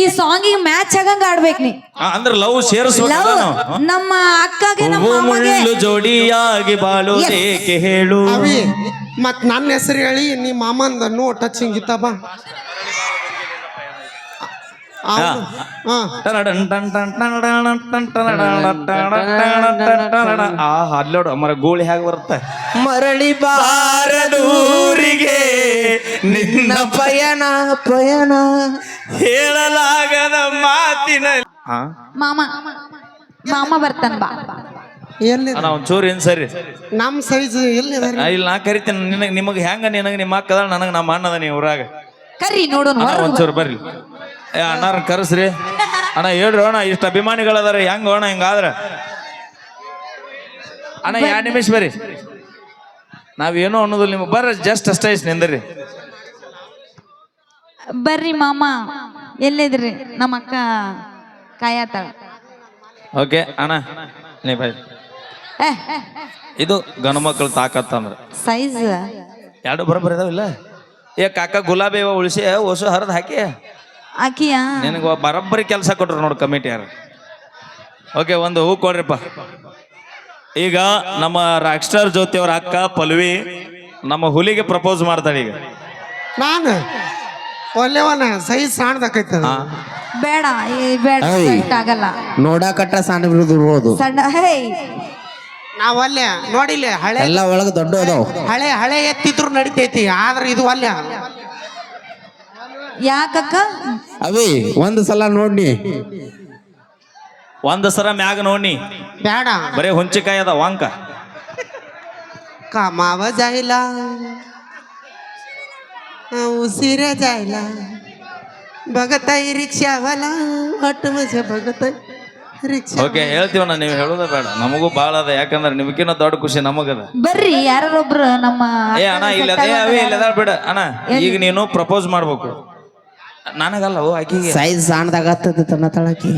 ಈ ಸಾಂಗಿಗೆ ಮ್ಯಾಚ್ ಆಗಂಗ ಆಡ್ಬೇಕು ನೀ. ಅಂದ್ರ ಲವ್ ಲವ್ ನಾವು? ನಮ್ಮ ಅಕ್ಕಗೆ ನಮ್ಮ ಮಾಮಗೆ ಮುಳ್ಳು ಜೋಡಿಯಾಗಿ ಬಾಳು ಏಕೆ ಹೇಳು? ಅವಿ ಮತ್ ನನ್ನ ಹೆಸರು ಹೇಳಿ ನಿಮ್ಮ ಮಾಮಂದ ನೋ ಟಚಿಂಗ್ ಇತ್ತಪ್ಪ ಅವ್ನು- ಹಾ ಟನಡನ್ ಟನ್ ಟನ್ ಟನಡನ್ ಟನ್ ಟನಡನ್ ಟನಡನ್ ಟನ್ ಟನಡನ್. ಆ ಅಲ್ಲೋಡು ಮರ ಗೋಳಿ ಹೇಗೆ ಬರುತ್ತೆ? ಮರಳಿ ಬಾರದೂರಿಗೆ ನಿನ್ನ ಪಯಣ ಪಯಣ ಹೇಳಲಾಗದ ಮಾತಿನ ಹಾ. ಮಾಮ ಮಾಮ ಬರ್ತಾನ ಬಾ. ಎಲ್ಲಿ ಒಂಚೂರು ಏನ್ ಸರಿ? ನಮ್ ಸೈಜ್ ಎಲ್ಲಿ ಇಲ್ಲಿ ನಾ ಕರಿತೀನಿ. ನಿನಗೆ ನಿಮಗೆ ಹೆಂಗ ನಿನಗೆ ನಿಮ್ಮ ಅಕ್ಕದ ನನಗೆ ನಮ್ಮ ಅಣ್ಣದ ನೀವು ಊರಾಗ. ಕರಿ ನೋಡೋಣ. ಒಂಚೂರು ಬರ್ರಿ. ಏ ಅಣ್ಣಾರ ಕರೆಸ್ರಿ. ಅಣ್ಣ ಹೇಳ್ರಿ ಅಣ್ಣ ಇಷ್ಟು ಅಭಿಮಾನಿಗಳದಾರ ಹೆಂಗ ಅಣ್ಣ ಹಿಂಗಾದ್ರ ಅಣ್ಣ ಎರಡು ನಿಮಿಷ ಬರ್ರಿ. ನಾವೇನು ಅನ್ನೋದಿಲ್ಲ ನಿಮ್ಗೆ. ಬರ್ರಿ ಜಸ್ಟ್ ಅಷ್ಟೇ ಇಷ್ಟು ನಿಂದ್ರಿ. ಬರ್ರಿ ಮಾಮ ಎಲ್ಲಿದ್ರಿ? ನಮ್ಮ ಅಕ್ಕ ಕಾಯತಾಳ. ಓಕೆ ಅಣ್ಣ ನೀ ಬಾಯ್ ಇದು ಗಂಡು ಮಕ್ಕಳು ತಾಕತ್ತಂದ್ರ ಸೈಜ್. ಎರಡು ಬರೋಬ್ಬರ ಇದಾವಿಲ್ಲ ಏ ಕಾಕ ಗುಲಾಬಿ ಉಳಿಸಿ ಹೊಸ ಹರಿದು ಹಾಕಿ. ಆಕಿಯ? ನಿನಗೆ ಬರೋಬ್ಬರಿ ಕೆಲಸ ಕೊಟ್ರು ನೋಡಿ ಕಮಿಟಿ ಯಾರು. ಓಕೆ ಒಂದು ಹೂ ಕೊಡ್ರಿಪ್ಪ. ಈಗ ನಮ್ಮ ರಾಕ್ ಸ್ಟಾರ್ ಜ್ಯೋತಿ ಅವ್ರ ಅಕ್ಕ ಪಲ್ವಿ ನಮ್ಮ ಹುಲಿಗೆ ಪ್ರಪೋಸ್ ಮಾಡ್ತಾಳೆ ಈಗ. ನಾನು? ಒಲ್ಲೆವನ ಸೈಜ್ ಸಣ್ಣದಾಕೈತದ. ಹಾ. ಬೇಡ ಈ ಬೇಡ. ಸೆಟ್ ಆಗಲ್ಲ. ನೋಡಾಕಟ್ಟ ಸಣ್ಣ ಬಿಡುದಿರ್ಬೋದು ಸಣ್ಣ ಹೇ ನಾವ್ ಅಲ್ಲೇ ನೋಡಿಲ್ಲ ಹಳೆ ಎಲ್ಲ ಒಳಗೆ ದೊಡ್ಡ ಅದಾವ ಹಳೆ ಹಳೆ ಎತ್ತಿದ್ರು ನಡಿತೈತಿ ಆದ್ರೆ ಇದು ಅಲ್ಲೇ. ಯಾಕಕ್ಕ? ಅವೇ ಒಂದ್ ಸಲ ನೋಡಿ ಒಂದ್ ಸರ ಮ್ಯಾಗ ನೋಡಿ ಬೇಡ ಬರೇ ಹುಂಚಿಕಾಯಿ ಅದ ವಾಂಕ. ಕಮಾವ ಜಾಯಿಲ. ಉಸಿರ ಜಾಯಿಲ. ಭಗತಾಯಿ ರಿಕ್ಷಾ ಅವಲ ಒಟ್ಟು ಮಜ ರಿಕ್ಷಾ ಓಕೆ ಹೇಳ್ತೀವಣ್ಣ ನೀವು ಹೇಳೋದ ಬೇಡ. ನಮಗೂ ಭಾಳ ಅದ ಯಾಕಂದ್ರೆ ನಿಮ್ಗಿನ್ನ ದೊಡ್ಡ ಖುಷಿ ನಮಗದ. ಬರ್ರಿ ಯಾರೊಬ್ರು ನಮ್ಮ ಏ ಅಣ್ಣ ಇಲ್ಲದೇ ಅವೇ ಇಲ್ಲದ ಬಿಡ. ಅಣ್ಣ ಈಗ ನೀನು ಪ್ರಪೋಸ್ ಮಾಡ್ಬೇಕು. ನನಗಲ್ಲ ಓ ಆಕಿಗೆ. ಸೈಜ್ ಸಣ್ಣದಾಗತ್ತದ ತನ್ನ ತಳಕಿ.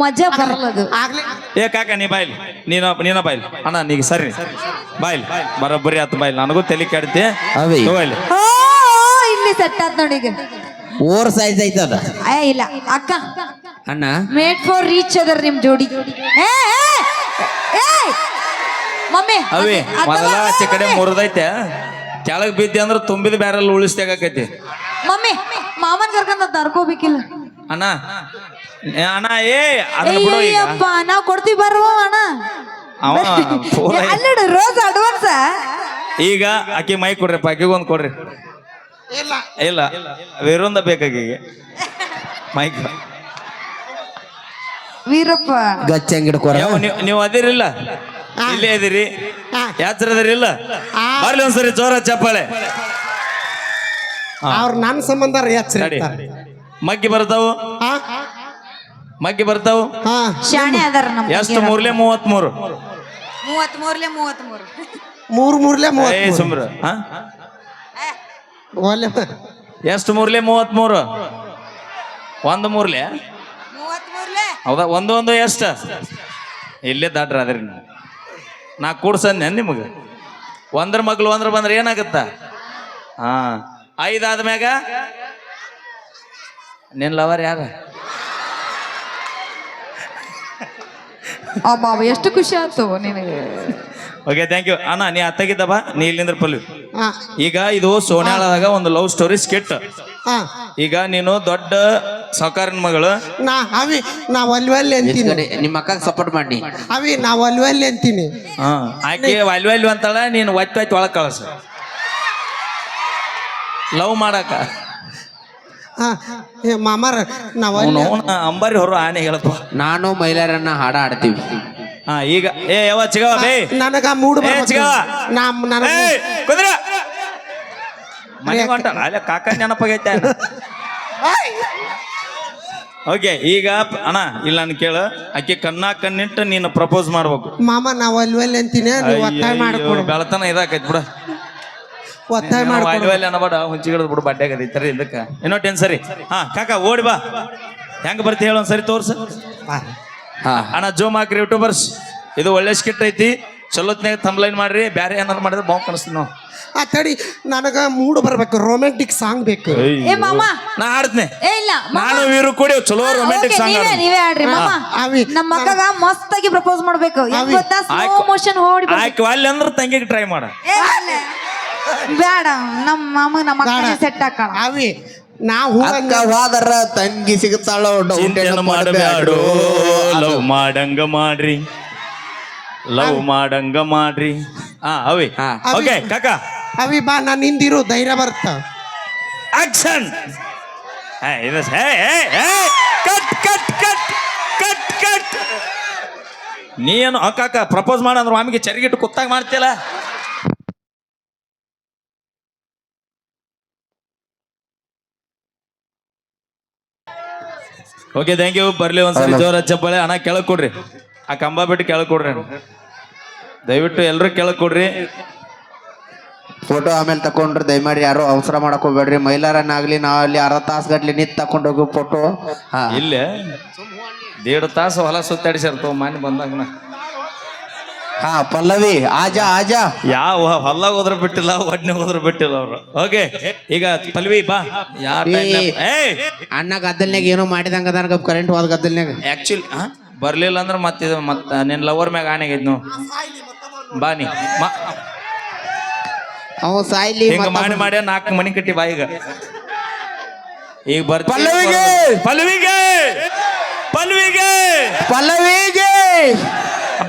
ಮಜಾ ಬರಲ್ಲದು ಆಗ್ಲೇ ಏ ಕಾಕ ನೀ ಬಾಯ್ಲಿ. ನೀನ ನೀನ ಬಾಯ್ಲಿ. ಅಣ್ಣ ನೀ ಸರಿ. ಬಾಯ್ಲಿ. ಬರೋಬ್ಬರಿ ಆತು ಬಾಯ್ಲಿ. ನನಗೂ ತಲೆ ಕೆಡ್ತಿ. ಅವೇ. ಓ ಇಲ್ಲಿ ಸೆಟ್ ಆತ್ ನೋಡಿ ಈಗ. ಓವರ್ ಸೈಜ್ ಐತದ ಏ ಇಲ್ಲ. ಅಕ್ಕ. ಅಣ್ಣ. ಮೇಡ್ ಫಾರ್ ರೀಚ್ ಅದರ್ ನಿಮ್ ಜೋಡಿ. ಏ ಏ, ಏ. ಮಮ್ಮಿ. ಅವೆ ಮೊದಲ ಆಚೆ ಕಡೆ ಮುರಿದೈತೆ. ಕೆಳಗ್ ಬಿದ್ದಿ ಅಂದ್ರೆ ತುಂಬಿದ ಬ್ಯಾರಲ್ ಉಳಿಸ್ದಾಗೈತಿ ಮಮ್ಮಿ ಮಾಮನ್ ಕರ್ಕೊಂಡ ತರ್ಕೋಬೇಕಿಲ್ಲ. ಅಣ್ಣ ಏ ಅಣ್ಣ ಏ ಅದನ್ನ ಬಿಡು ಈಗ. ಅಯ್ಯಪ್ಪ ನಾವ್ ಕೊಡ್ತೀವಿ ಬರುವ ಅಣ್ಣ. ಅವ ಅಲ್ಲಡು ರೋಸ್ ಅಡ್ವಾನ್ಸ್ ಈಗ ಆಕಿ ಮೈ ಕೊಡ್ರಿ ಆಕಿಗೆ ಒಂದು ಕೊಡ್ರಿ. ಇಲ್ಲ. ಇಲ್ಲ ಬೇರೊಂದ ಬೇಕಾಗಿಗೆ ಮೈಕ್. ವೀರಪ್ಪ. ಗಚ್ಚ ಹಿಡ್ಕೊರ. ಯಾವ ನೀವು ನೀವು ಅದಿರಿಲ್ಲ? ಇಲ್ಲೇ ಇದಿರಿ ಹಾ. ಇಲ್ಲ? ಬರ್ಲಿ ಒಂದ್ಸರಿ ಜೋರ ಚಪ್ಪಾಳೆ. ಅವ್ರ ನನ್ನ ಸಂಬಂಧ ನಡಿ. ಮಗ್ಗಿ ಬರ್ತಾವು? ಮಗ್ಗಿ ಬರ್ತಾವು? ಶಾಣೆ ಅದಾರ ಎಷ್ಟು ಮೂರ್ಲೆ? ಮೂವತ್ಮೂರು. ಮೂವತ್ ಮೂರ್ಲೆ ಮೂವತ್ ಮೂರು ಮೂರ್ ಮೂರ್ಲೆ ಸುಮ್ರ ಎಷ್ಟು ಮೂರ್ಲೆ? ಮೂವತ್ಮೂರು. ಒಂದು ಮೂರ್ಲೆ? ಮೂವತ್ ಮೂರ್ಲೆ ಹೌದಾ? ಒಂದು ಒಂದು ಎಷ್ಟ? ಇಲ್ಲೇ ದಾಟ್ರ ಅದ್ರಿ ನೀವು. ನಾ ಕೂಡ್ಸನ್ನ ನಿಮಗೆ. ಒಂದ್ರ ಮಗ್ಳು ಒಂದ್ರ ಬಂದ್ರೆ ಏನಾಗತ್ತ? ಹಾ ಐದಾದ ಆದ್ಮ್ಯಾಗ? ನಿನ್ ಲವರ್ ಯಾರ? ಎಷ್ಟು ಖುಷಿ ಆಯ್ತು ನಿನಗೆ. ಓಕೆ ಥ್ಯಾಂಕ್ ಯು ಅಣ್ಣ ನೀ ಅತ್ತಗಿದ್ದ ಬಾ ನೀ ಇಲ್ಲಿಂದ್ರ ಪಲ್ವಿ ಹಾ. ಈಗ ಇದು ಸೋನ್ಯಾಳದಾಗ ಒಂದು ಲವ್ ಸ್ಟೋರಿ ಸ್ಕಿಟ್ ಈಗ ನೀನು ದೊಡ್ಡ ಸಾವುಕಾರನ ಮಗಳು. ನಾ ಅವಿ ನಾ ಒಲ್ವಲ್ಲಿ ಅಂತೀನಿ. ನಿಮ್ಮ ಅಕ್ಕಗೆ ಸಪೋರ್ಟ್ ಮಾಡಿ. ಅವಿ ನಾ ಒಲ್ವಲ್ಲಿ ಅಂತೀನಿ. ಹಾ ಆಕೆ ವಾಲ್ಯೂ ಅಂತಾಳ ನೀನು ಒತ್ತಿ ಒತ್ತಿ ಒಳಗೆ ಕಳಸ. ಲವ್ ಮಾಡಕ. ಹಾ ಏ ಮಾಮಾರ ನಾ ಅವನು ಅಂಬಾರಿ ಹೊರ ಆನೆ ಹೇಳಪ್ಪ. ನಾನು ಮೈಲಾರನ್ನ ಹಾಡ ಆಡ್ತೀವಿ. ಹಾ ಈಗ ಏ ಯಾವ ಚಿಗವ ಬೇ. ನನಗ ಮೂಡ್ ಏ ಚಿಗವ ನಾ ನನಗ ಏ ಕುದ್ರ ಮನೆ ಹೊಂಟಾನ? ಅಲ್ಲ ಕಾಕ ನೆನಪಾಗೈತೆ ಓಕೆ ಈಗ ಅಣ್ಣ ಇಲ್ಲ ನಾನು ಕೇಳು. ಆಕೆ ಕಣ್ಣ ಕಣ್ಣಿಟ್ಟು ನೀನು ಪ್ರಪೋಸ್ ಮಾಡ್ಬೇಕು. ಮಾಮ ನಾವು ಅಲ್ವಲ್ಲಿ ಅಂತೀನಿ ನೀವು ಒತ್ತಾಯ ಮಾಡ್ಕೊಡು. ಬೆಳತನ ಇದಾಕೈತಿ ಬಿಡ. ಒತ್ತಾಯ ಮಾಡ್ಕೊಡು. ಅಲ್ಲಿ ಅನ್ನಬೇಡ ಹುಂಚಿಗಿಡದ್ ಬಿಡು ಬಡ್ಡೆ ಈ ಇದಕ್ಕೆ. ಏನೋ ಟೆನ್ ಸರಿ. ಹಾ ಕಾಕ ಓಡಿ ಬಾ. ಹೆಂಗ್ ಬರ್ತಿ ಹೇಳು ಒಂದ್ಸರಿ ತೋರ್ಸು. ಹಾ. ಅಣ್ಣ ಜೂಮ್ ಹಾಕ್ರಿ ಯೂಟ್ಯೂಬರ್ಸ್. ಇದು ಒಳ್ಳೆ ಸ್ಕಿಟ್ ಐತಿ. ಚಲೋತ್ನಾಗ ತಂಬ್ಲೈನ್ ಮಾಡ್ರಿ ಬ್ಯಾರೆ ಏನಾರು ಮಾಡಿದ್ರೆ ಬಾವು ಕಳಿಸ್ತೀನಿ ನಾವು ಆ ತಡಿ ನನಗ ಮೂಡ್ ಬರ್ಬೇಕು ರೊಮ್ಯಾಂಟಿಕ್ ಸಾಂಗ್ ಬೇಕು. ಏ ಮಾಮ. ನಾ ಆಡ್ತೀನಿ ಏ ಇಲ್ಲ ಮಾಮ. ನಾನು ವೀರು ಕೂಡಿ ಚಲೋ ಹಾ, ರೊಮ್ಯಾಂಟಿಕ್ ಸಾಂಗ್ ನೀವೇ ನೀವೇ ಆಡ್ರಿ ಮಾಮ. ಅವಿ, ನಮ್ಮ ಮಕ್ಕಗ ಮಸ್ತ್ ಆಗಿ ಪ್ರಪೋಸ್ ಮಾಡ್ಬೇಕು. ಹೆಂಗ್ ಅವಿ, ಗೊತ್ತಾ? ಸ್ಲೋ ಆಯ್ತು. ಮೋಷನ್ ಓಡಿ ಬರ್ಬೇಕು. ಆಯ್ಕೆ ಅಲ್ಲಿ ಅಂದ್ರೆ ತಂಗಿಗೆ ಟ್ರೈ ಮಾಡ. ಏ, ಇಲ್ಲ. ಬೇಡ ನಮ್ಮ ಮಾಮ ನಮ್ಮ ಅಕ್ಕನೇ ಸೆಟ್ ಹಾಕೋಣ. ಅವಿ ನಾ ಹೂ ಅಕ್ಕ ಹೋದರ ತಂಗಿ ಸಿಗುತ್ತಾಳೋ ಚಿಂತೆನ ಮಾಡಬ್ಯಾಡು ಲವ್ ಮಾಡಂಗ ಮಾಡ್ರಿ. ಲವ್ ಮಾಡಂಗ ಮಾಡ್ರಿ. ಹಾ ಅವಿ. ಹಾ. ಓಕೆ ಕಾಕ ಅವಿ ಬಾ ನಾನು ಹಿಂದಿರು ಧೈರ್ಯ ಬರ್ತ. ಆಕ್ಷನ್ ಇದು cut cut cut cut cut ನೀನು ಆ ಕಾಕ ಪ್ರಪೋಸ್ ಮಾಡಂದ್ರೆ ಆಮೇಲೆ ಚರಿಗಿಟ್ಟು ಕುತ್ತಾಗ ಮಾಡ್ತಿಲ್ಲ ಓಕೆ ಥ್ಯಾಂಕ್ ಯು ಬರ್ಲಿ ಒಂದ್ಸರಿ ಜೋರ ಚಪ್ಪಳೆ. ಹಣ ಕೆಳಗೆ ಕೊಡ್ರಿ. ಆ ಕಂಬ ಬಿಟ್ಟು ಕೆಳಗೆ ಕೊಡ್ರಿ ದಯವಿಟ್ಟು ಎಲ್ಲರೂ ಕೆಳಗೆ ಕೊಡ್ರಿ. ಫೋಟೋ ಆಮೇಲೆ ತಕೊಂಡ್ರಿ ದಯಮಾಡಿ ಯಾರು ಅವಸರ ಮಾಡಕ್ ಹೋಗ್ಬೇಡ್ರಿ. ಮೈಲಾರನ್ನಾಗ್ಲಿ ನಾವ್ ಅಲ್ಲಿ ಅರ್ಧ ತಾಸ್ ಗಟ್ಲಿ ನಿಂತ್ ತಕೊಂಡ್ ಹೋಗು ಫೋಟೋ ಹಾ. ಇಲ್ಲೇ ದೇಡ್ ತಾಸು ಹೊಲ ಸುತ್ತಾಡಿಸಿರ್ತವ ಮನೆ ಬಂದಾಗ ಹಾ ಪಲ್ಲವಿ ಆಜಾ ಆಜಾ. ಯಾವ ಹೊಲ ಹೋದ್ರ ಬಿಟ್ಟಿಲ್ಲ ಒಡ್ನೆ ಹೋದ್ರ ಬಿಟ್ಟಿಲ್ಲ ಅವ್ರು. ಓಕೆ ಈಗ ಪಲ್ವಿ ಬಾ. ಯಾರ ಅಣ್ಣ ಗದ್ದಲ್ನಾಗ ಏನೋ ಮಾಡಿದಂಗ ಕರೆಂಟ್ ಹೋದ ಗದ್ದಲ್ನಾಗ ಆಕ್ಚುಲಿ ಬರ್ಲಿಲ್ಲ ಅಂದ್ರೆ ಮತ್ತೆ ಮತ್ತೆ ನಿನ್ನ ಲವರ್ ಮ್ಯಾಗ ಆನೆಗೈತ್ ನಾವು ಬಾನಿ ಅವ ಸಾಯ್ಲಿ ಹಿಂಗ ಮಾಡಿ ಮಾಡಿ ನಾಲ್ಕು ಮನಿ ಕಟ್ಟಿ ಬಾ ಈಗ. ಈಗ ಬರ್ತೀವಿ ಪಲ್ಲವಿಗೆ! ಪಲ್ಲವಿಗೆ! ಪಲ್ವಿಗೆ ಪಲ್ಲವಿಗೆ!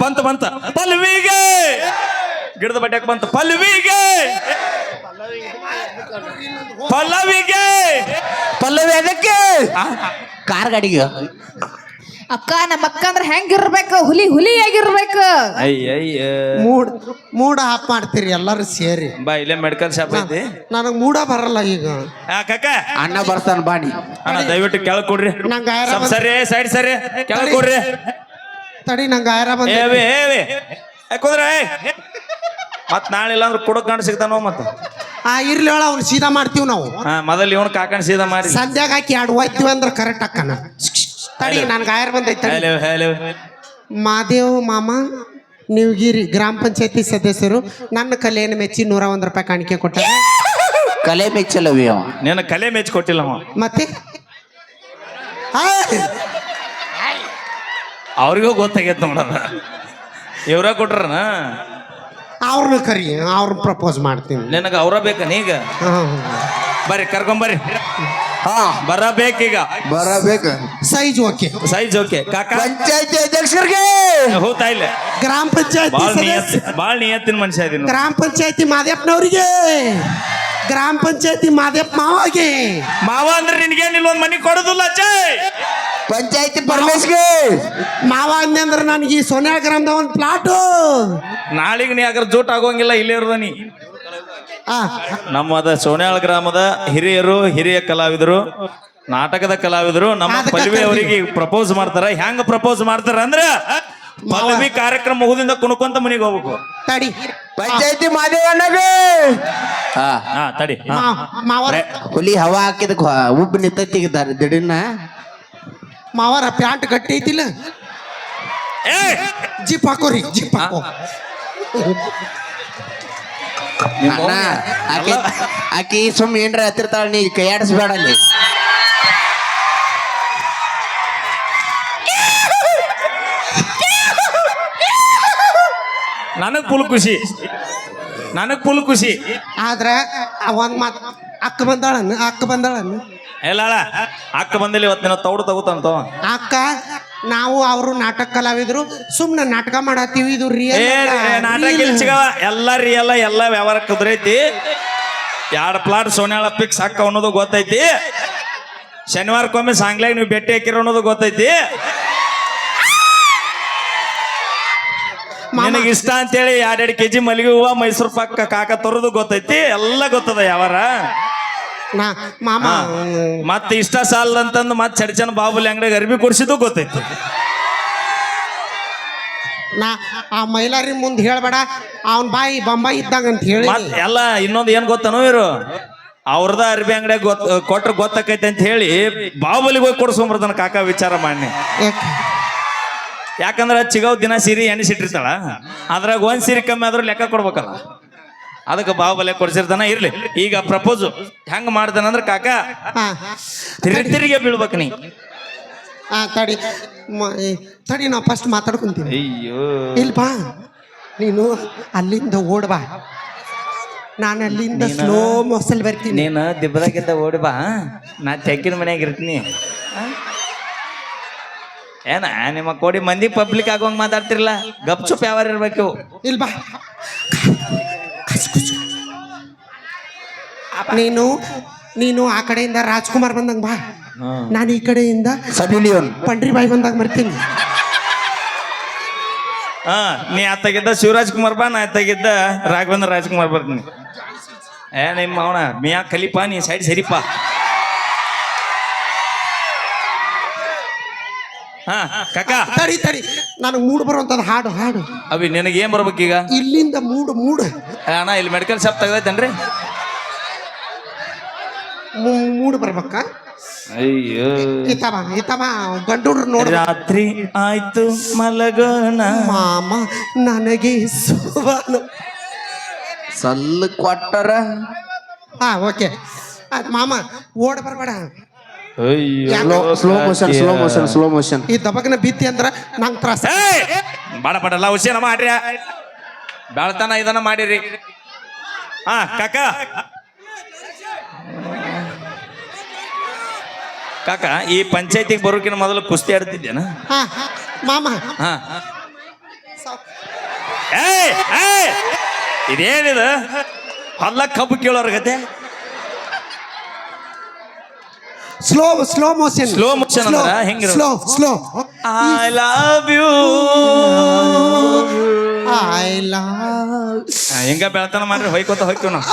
ಬಂತ ಬಂತ. ಪಲ್ಲವಿಗೆ! ಗಿಡದ ಬಟ್ಟೆ ಬಂತ. ಪಲ್ಲವಿಗೆ! ಪಲ್ಲವಿಗೆ! ಪಲ್ಲವಿ ಅದಕ್ಕೆ? ಕಾರ್ ಗಾಡಿಗೆ. ಅಕ್ಕ ನಮ್ಮ ಅಕ್ಕ ಅಂದ್ರೆ ಹೆಂಗಿರ್ಬೇಕು? ಹುಲಿ ಹುಲಿ ಆಗಿರ್ಬೇಕು. ಅಯ್ಯಯ್ಯ ಮೂಡ್ ಮೂಡ ಹಾಪ್ ಮಾಡ್ತೀರಿ ಎಲ್ಲರೂ ಸೇರಿ. ಬಾ ಇಲ್ಲೇ ಮೆಡಿಕಲ್ ಶಾಪ್ ಐತಿ. ನನಗ್ ಮೂಡ ಬರಲ್ಲ ಈಗ. ಅಕ್ಕ ಅಣ್ಣ ಬರ್ತಾನ ಬಾಡಿ ಅಣ್ಣ ದಯವಿಟ್ಟು ಕೆಳಗ್ ಕೊಡ್ರಿ ನಂಗ್ ಆಯ್ರ ಸ್ವಲ್ಪ ಸರಿ ಸೈಡ್ ಸರಿ. ಕೆಳಗ್ ಕೊಡ್ರಿ ತಡಿ ನಂಗೆ ಆಯ್ರ ಬಂದ ಏವಿ ಮತ್ ನಾಳೆ ಇಲ್ಲ ಅಂದ್ರೆ ಕುಡಕ್ ಕಾಣ ಸಿಗ್ತಾನೋ ಮತ್ತೆ. ಆ ಇರ್ಲಿ ಹೇಳ ಅವ್ನು ಸೀದಾ ಮಾಡ್ತೀವಿ ನಾವು. ಹಾ ಮೊದಲು ಇವನ್ ಕಾಕಂಡ್ ಸೀದಾ ಮಾಡಿ ಸಂಧ್ಯಾಗ ಹಾಕಿ ಎರಡು ಹೋಯ್ತೀವಿ ಅಂದ್ರೆ ಕರೆಕ್ಟ್ ಅಕ್ಕನ. ತಡಿ ನಾನು ಗಾಯರ್ ಬಂದೈತೆ. ಹೇಳು ಹೇಳು ಮಾದೇವ್ ಮಾಮ ನೀವಗಿರಿ ಗ್ರಾಮ ಪಂಚಾಯತಿ ಸದಸ್ಯರು ನನ್ನ ಕಲೆಯನ್ನು ಮೆಚ್ಚಿ ನೂರ ಒಂದ್ ರೂಪಾಯಿ ಕಾಣಿಕೆ ಕೊಟ್ಟಾರೆ? ಕಲೆ ಮೆಚ್ಚಲವಿ ಅವ ನಿನ್ನ ಕಲೆ ಮೆಚ್ಚಿ ಕೊಟ್ಟಿಲ್ಲ ಅವ. ಮತ್ತೆ? ಅವ್ರಿಗೂ ಗೊತ್ತಾಗೈತೆ ನೋಡದ ಇವ್ರ ಕೊಟ್ರನ? ಅವ್ರನ್ನ ಕರಿ ಅವ್ರನ್ನ ಪ್ರಪೋಸ್ ಮಾಡ್ತೀನಿ. ನಿನಗ ಅವ್ರ ಬೇಕ ನೀಗ? ಬರ್ರಿ ಕರ್ಕೊಂಬರ್ರಿ ಹಾ ಬರಬೇಕೀಗ. ಬರಬೇಕು. Size okay. Size okay. ಕಾಕ? ಪಂಚಾಯತಿ ಅಧ್ಯಕ್ಷರಿಗೆ! ಹೋಗ್ತಾ ಇಲ್ಲ? ಗ್ರಾಮ ಪಂಚಾಯತಿ ಬಾಳ್ ನಿಯತ್ ಸದಸ್ಯ ಬಾಳ್ ನಿಯತ್ತಿನ ಮನುಷ್ಯ ಇದೀನಿ ಗ್ರಾಮ ಪಂಚಾಯತಿ ಮಾದೇಪ್ಪನವರಿಗೆ! ಗ್ರಾಮ ಪಂಚಾಯತಿ ಮಾದೇಪ್ಪ ಮಾವಗೆ! ಮಾವ ಅಂದ್ರೆ ನಿನಗೆ ಒಂದ್ ಮನಿ ಕೊಡೋದಿಲ್ಲ ಅಜ್ಜಯ್ ಪಂಚಾಯತಿ ಪರಮೇಶ್ಗೆ! ಮಾವ ಅಂದೆ ಅಂದ್ರೆ ನನಗೆ ಈ ಸೋನ್ಯಾ ಗ್ರಾಮದ ಒಂದು ಪ್ಲಾಟು ನಾಳಿಗೆ ನೀ ಅದ್ರ ಜೂಟ್ ಆಗೋಂಗಿಲ್ಲ ಇಲ್ಲೇ ಇರೋದ ನೀ. ನಮ್ಮದ ಸೋನ್ಯಾಳ ಗ್ರಾಮದ ಹಿರಿಯರು ಹಿರಿಯ ಕಲಾವಿದರು ನಾಟಕದ ಕಲಾವಿದರು ನಮ್ಮ ಪಲ್ವಿ ಅವರಿಗೆ ಪ್ರಪೋಸ್ ಮಾಡ್ತಾರ. ಹೆಂಗ್ ಪ್ರಪೋಸ್ ಮಾಡ್ತಾರ ಅಂದ್ರ ಪಲ್ವಿ ಕಾರ್ಯಕ್ರಮ ಮುಗಿದಿಂದ ಕುಣ್ಕೊಂತ ಮನಿಗೆ ಹೋಗ್ಬೇಕು. ತಡಿ. ಪಂಚಾಯತಿ ಮಾದೇವಣ್ಣಗೆ ಹಾ ಹಾ ತಡಿ. ಹಾ. ಮಾ- ಮಾವರ ಹುಲಿ ಹವಾ ಹಾಕಿದ ಉಬ್ಬು ನಿಂತಿದ್ದಾರೆ ದಿಢೀರ್ನ. ಮಾವರ ಪ್ಯಾಂಟ್ ಗಟ್ಟಿ ಐತಿಲ್ಲ. ಏ ಜಿಪ್ ಹಾಕೋರಿ ಜಿಪ್ ಹಾಕೋ. ಅಣ್ಣ ಆಕಿ ಆಕಿ ಸುಮ್ ಏನ್ರ ಹತ್ತಿರ್ತಾಳ ನೀ ಕೈಯಾಡಿಸ್ಬೇಡ ಅಲ್ಲಿ ನನಗ್ ಫುಲ್ ಖುಷಿ. ನನಗ್ ಫುಲ್ ಖುಷಿ. ಆದ್ರ ಆ ಒಂದ್ ಮಾತ್ ಅಕ್ಕ ಬಂದಾಳನ್ನು ಅಕ್ಕ ಬಂದಾಳನ್ನು. ಎಲ್ಲ ಅಕ್ಕ ಬಂದಿಲ್ಲ ಇವತ್ತು ದಿನ ತೌಡು ತಗೋತಂತ. ಅಕ್ಕ ನಾವು ಅವರು ನಾಟಕ ಕಲಾವಿದ್ರು ಸುಮ್ನೆ ನಾಟಕ ಮಾಡತ್ತೀವಿ ಇದು ರಿಯಲ್ ನಾಟಕ ಎಲ್ಲ ರಿಯಲ್ ಎಲ್ಲ ವ್ಯವಹಾರ ಕುದುರೈತಿ. ಎರಡು ಪ್ಲಾಟ್ ಸೋನ್ಯಾಳ ಪಿಕ್ಸ್ ಹಾಕ ಅನ್ನೋದು ಗೊತ್ತೈತಿ. ಶನಿವಾರಕ್ಕೊಮ್ಮೆ ಸಾಂಗ್ಲಾಗ ನೀವು ಭೇಟಿ ಹಾಕಿರೋ ಅನ್ನೋದು ಗೊತ್ತೈತಿ. ನಿನಗೆ ಇಷ್ಟ ಅಂತೇಳಿ ಎರಡೆರಡು ಕೆ ಜಿ ಮಲ್ಲಿಗೆ ಹೂವು ಮೈಸೂರು ಪಕ್ಕ ಕಾಕ ತರೋದು ಗೊತ್ತೈತಿ. ಎಲ್ಲ ಗೊತ್ತದ ಯಾವಾರ ನಾ ಮಾಮ. ಮತ್ತೆ ಇಷ್ಟ ಸಾಲ ಅಂತಂದು ಮತ್ತೆ ಚಡ್ಚನ ಬಾಬುಲಿ ಅಂಗಡಿಗೆ ಅರ್ಬಿ ಕೊಡ್ಸಿದ್ದು ಗೊತ್ತೈತಿ. ನಾ ಆ ಮೈಲಾರಿ ಮುಂದೆ ಹೇಳ್ಬೇಡ. ಅವನ್ ಬಾಯಿ ಬೊಂಬಾಯಿ ಇದ್ದಾಗ ಅಂತ ಹೇಳಿ. ಎಲ್ಲ ಇನ್ನೊಂದು ಏನ್ ಗೊತ್ತನೋ ಇವರು? ಅವ್ರದ ಅರ್ಬಿ ಅಂಗಡಿಯಾಗ ಗೊತ್ತ ಕೊಟ್ರ ಗೊತ್ತಾಕೈತೆ ಅಂತ ಹೇಳಿ ಬಾಹುಬಲಿಗೆ ಹೋಗಿ ಕೊಡ್ಸ್ಕೊಂಬರ್ತಾನ ಕಾಕ ವಿಚಾರ ಮಾಡಿ ಯಾಕಂದ್ರೆ ಚಿಗವ್ ದಿನ ಸೀರೆ ಎಣಿಸಿಟ್ಟಿರ್ತಾಳ ಅದ್ರಾಗ ಒಂದ್ ಸೀರೆ ಕಮ್ಮಿ ಆದ್ರೂ ಲೆಕ್ಕ ಕೊಡ್ಬೇಕಲ್ಲ. ಅದಕ್ಕೆ ಬಾಹುಬಲಿ ಕೊಡ್ಸಿರ್ತಾನ ಇರ್ಲಿ. ಈಗ ಪ್ರಪೋಸ್. ಹೆಂಗ್ ಮಾಡ್ತಾನಂದ್ರ ಕಾಕ ತಿರುಗಿ ತಿರುಗಿ ಬೀಳ್ಬೇಕು ನೀ. ಆ ತಡಿ. ಮ- ಏ, ತಡಿ ನಾವು ಫಸ್ಟ್ ಮಾತಾಡ್ಕೊಂತೀವಿ ಅಯ್ಯೋ. ಇಲ್ಲಿ ಬಾ. ನೀನು ಅಲ್ಲಿಂದ ಓಡ್ಬಾ ನಾನು ಅಲ್ಲಿಂದ ಸ್ಲೋ ಮೋಸಲ್ ಬರ್ತೀನಿ. ನೀನು ದಿಬ್ಬದಾಗಿಂದ ಓಡಿ ಬಾ. ನಾ ತೆಕ್ಕಿನ ಮನ್ಯಾಗ ಇರ್ತೀನಿ. ಆ? ಏನ ನಿಮ್ಮ ಕೋಡಿ ಮಂದಿ ಪಬ್ಲಿಕ್ ಆಗೋಂಗ್ ಮಾತಾಡ್ತಿರಲ್ಲ ಗಪ್ಚುಪ್ ಯಾವ ಯಾವಾರ ಇರ್ಬೇಕು ಇಲ್ಲಿ ಬಾ. ನೀನು ನೀನು ಆ ಕಡೆಯಿಂದ ರಾಜ್ಕುಮಾರ್ ಬಂದಂಗ ಬಾ. ನಾನು ಈ ಕಡೆಯಿಂದ ಪಂಡ್ರಿ ಬಾಯಿ ಬಂದಾಗ ಬರ್ತೀನಿ. ಹಾ ನೀ ಆತಾಗಿದ್ದ ಶಿವರಾಜ್ ಕುಮಾರ್ ಬಾ ನಾ ಆತಾಗಿದ್ದ ರಾಘವೇಂದ್ರ ರಾಜ್ಕುಮಾರ್ ಬರ್ತೀನಿ. ಏ ನಿಮ್ಮ ಅವನ ಮಿಯಾ ಕಲಿಪಾ ನೀ ಸೈಡ್ ಸರಿಪ. ಹಾ ಕಾಕ. ತಡಿ ತಡಿ. ನನಗೆ ಮೂಡ್ ಬರುವಂತ ಹಾಡು ಹಾಡು. ಅವಿ ನಿನಗೆ ಏನ್ ಈಗ ಇಲ್ಲಿಂದ ಮೂಡು ಮೂಡು. ಅಣ್ಣ ಇಲ್ಲಿ ಮೆಡಿಕಲ್ ಶಾಪ್ ತೆಗ್ದೈತೇನ್ರಿ? ಮೂ- ಮೂಡು ಬರ್ಬೇಕಾ? ಅಯ್ಯೋ. ಈತವ ಈತವ ಗಂಡುಡ್ರು ನೋಡಿ. ರಾತ್ರಿ ಆಯ್ತು ಮಲಗೋಣ. ಮಾಮ ನನಗೆ ಸುಬಾನು ಸಲ್ಲ ಕೊಟ್ಟರ? ಹಾ ಓಕೆ. ಆಯ್ತು ಮಾಮ ಓಡ್ ಬರ್ಬೇಡ. Slow motion slow motion slow motion ಈ ದಬಕನ ಬಿತ್ತಿ ಅಂದ್ರ ನಂಗೆ ತ್ರಾಸ. ಬಾಳ ಪಡಲ್ಲ ಹುಷೇನ ಮಾಡ್ರಿ. ಬೆಳತನ ಇದನ್ನ ಮಾಡಿರಿ. ಹಾ ಕಾಕ. ಕಾಕ ಈ ಪಂಚಾಯತಿಗೆ ಬರೋಕಿನ ಮೊದಲು ಕುಸ್ತಿ ಆಡ್ತಿದ್ದೇನ ಹಾ ಮಾಮ. ಹಾ. ಏಯ್ ಏಯ್ ಇದೇನಿದು? ಹೊಲ್ಲ ಕಬ್ಬು ಕೇಳೋರ್ ಗತೆ? Slow slow motion slow motion ಅಂದ್ರ ಹೆಂಗಿರೋದು? Slow slow I love you I love ಹೆಂಗ ಬೆಳತನ ಮಾಡ್ರಿ? ಹೊಯ್ಕೋತ ಹೊಯ್ಕೋ ನಾವು.